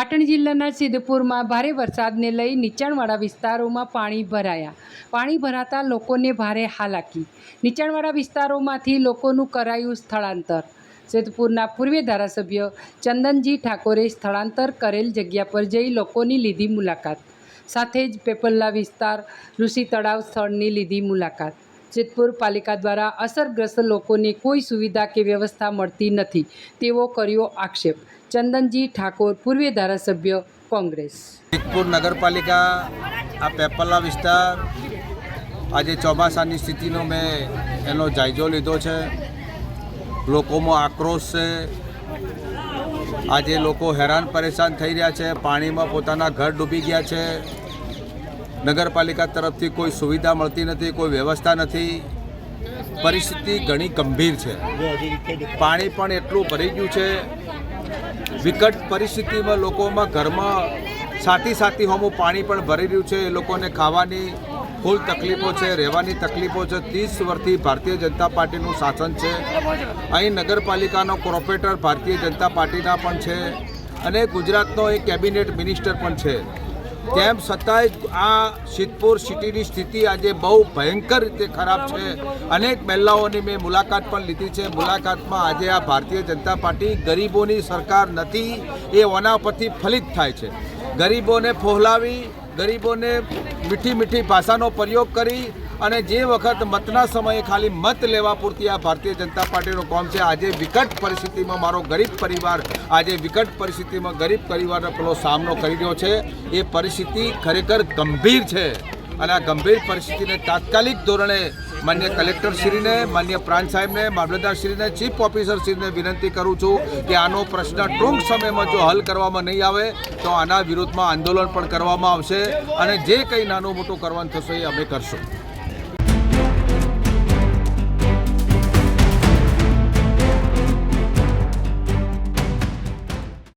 પાટણ જિલ્લાના સિદ્ધપુરમાં ભારે વરસાદને લઈ નીચાણવાળા વિસ્તારોમાં પાણી ભરાયા. પાણી ભરાતા લોકોને ભારે હાલાકી. નીચાણવાળા વિસ્તારોમાંથી લોકોનું કરાયું સ્થળાંતર. સિદ્ધપુરના પૂર્વ ધારાસભ્ય ચંદનજી ઠાકોરે સ્થળાંતર કરેલ જગ્યા પર જઈ લોકોની લીધી મુલાકાત. સાથે જ પેપલ્લા વિસ્તાર, ઋષિ તળાવ સ્થળની લીધી મુલાકાત. જેતપુર પાલિકા દ્વારા અસરગ્રસ્ત લોકોને કોઈ સુવિધા કે વ્યવસ્થા મળતી નથી, તેવો કર્યો આક્ષેપ. ચંદનજી ઠાકોર, પૂર્વે ધારાસભ્ય, કોંગ્રેસ. જેતપુર નગરપાલિકા, આ પેપલ્લા વિસ્તાર, આજે ચોમાસાની સ્થિતિનો મેં એનો જાયજો લીધો છે. લોકોમાં આક્રોશ છે. આજે લોકો હેરાન પરેશાન થઈ રહ્યા છે. પાણીમાં પોતાના ઘર ડૂબી ગયા છે. નગરપાલિકા તરફથી કોઈ સુવિધા મળતી નથી, કોઈ વ્યવસ્થા નથી. પરિસ્થિતિ ઘણી ગંભીર છે. પાણી પણ એટલું ભરી ગયું છે. વિકટ પરિસ્થિતિમાં લોકોમાં ઘરમાં સાથી સાથી હોમું પાણી પણ ભરી રહ્યું છે. એ લોકોને ખાવાની ફૂલ તકલીફો છે, રહેવાની તકલીફો છે. ત્રીસ વર્ષથી ભારતીય જનતા પાર્ટીનું શાસન છે. અહીં નગરપાલિકાનો કોર્પોરેટર ભારતીય જનતા પાર્ટીના પણ છે અને ગુજરાતનો એક કેબિનેટ મિનિસ્ટર પણ છે. તેમ છતાંય આ સિદ્ધપુર સિટીની સ્થિતિ આજે બહુ ભયંકર રીતે ખરાબ છે. અનેક મહિલાઓની મેં મુલાકાત પણ લીધી છે. મુલાકાતમાં આજે આ ભારતીય જનતા પાર્ટી ગરીબોની સરકાર નથી, એ ઓના પરથી ફલિત થાય છે. ગરીબોને ફોહલાવી, ગરીબોને મીઠી મીઠી ભાષાનો પ્રયોગ કરી અને જે વખત મતના સમયે ખાલી મત લેવા પૂરતી આ ભારતીય જનતા પાર્ટીનો કોમ છે, આજે વિકટ પરિસ્થિતિમાં મારો ગરીબ પરિવાર, આજે વિકટ પરિસ્થિતિમાં ગરીબ પરિવારનો પેલો સામનો કરી રહ્યો છે. એ પરિસ્થિતિ ખરેખર ગંભીર છે અને આ ગંભીર પરિસ્થિતિને તાત્કાલિક ધોરણે માન્ય કલેક્ટરશ્રીને, માન્ય પ્રાંત સાહેબને, મામલતદારશ્રીને, ચીફ ઓફિસરશ્રીને વિનંતી કરું છું કે આનો પ્રશ્ન ટૂંક સમયમાં જો હલ કરવામાં નહીં આવે, તો આના વિરોધમાં આંદોલન પણ કરવામાં આવશે અને જે કંઈ નાનું મોટું કરવાનું થશે એ અમે કરશું.